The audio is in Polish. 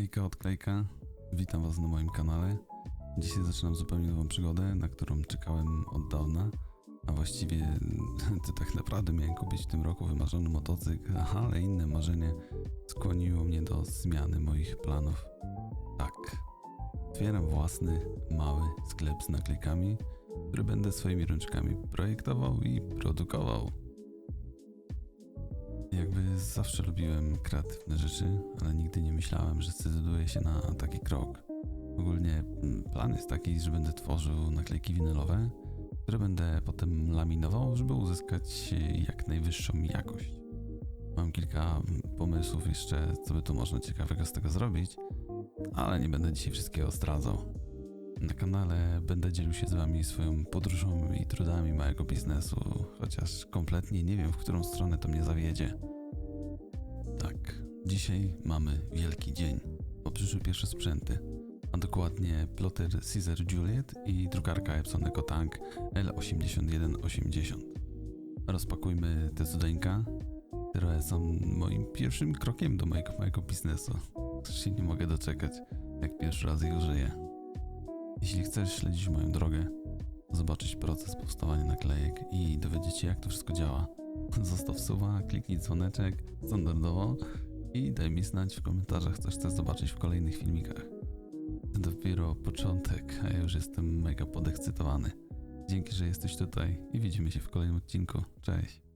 Hejka odklejka, witam was na moim kanale. Dzisiaj zaczynam zupełnie nową przygodę, na którą czekałem od dawna. A właściwie to tak naprawdę miałem kupić w tym roku wymarzony motocykl, ale inne marzenie skłoniło mnie do zmiany moich planów. Tak, otwieram własny, mały sklep z naklejkami, który będę swoimi rączkami projektował i produkował. Zawsze lubiłem kreatywne rzeczy, ale nigdy nie myślałem, że zdecyduję się na taki krok. Ogólnie mm, plan jest taki, że będę tworzył naklejki winylowe, które będę potem laminował, żeby uzyskać jak najwyższą jakość. Mam kilka mm, pomysłów jeszcze, co by tu można ciekawego z tego zrobić, ale nie będę dzisiaj wszystkiego zdradzał. Na kanale będę dzielił się z Wami swoją podróżą i trudami małego biznesu, chociaż kompletnie nie wiem, w którą stronę to mnie zawiedzie. Dzisiaj mamy wielki dzień, bo przyszły pierwsze sprzęty, a dokładnie ploter Caesar Juliet i drukarka Epson EcoTank L8180. Rozpakujmy te cudeńka, które są moim pierwszym krokiem do mojego małego biznesu. Aż się nie mogę doczekać, jak pierwszy raz ich użyję. Jeśli chcesz śledzić moją drogę, zobaczyć proces powstawania naklejek i dowiedzieć się jak to wszystko działa, zostaw suba, kliknij dzwoneczek standardowo daj mi znać w komentarzach co chcesz zobaczyć w kolejnych filmikach. To dopiero początek, a ja już jestem mega podekscytowany. Dzięki, że jesteś tutaj i widzimy się w kolejnym odcinku. Cześć!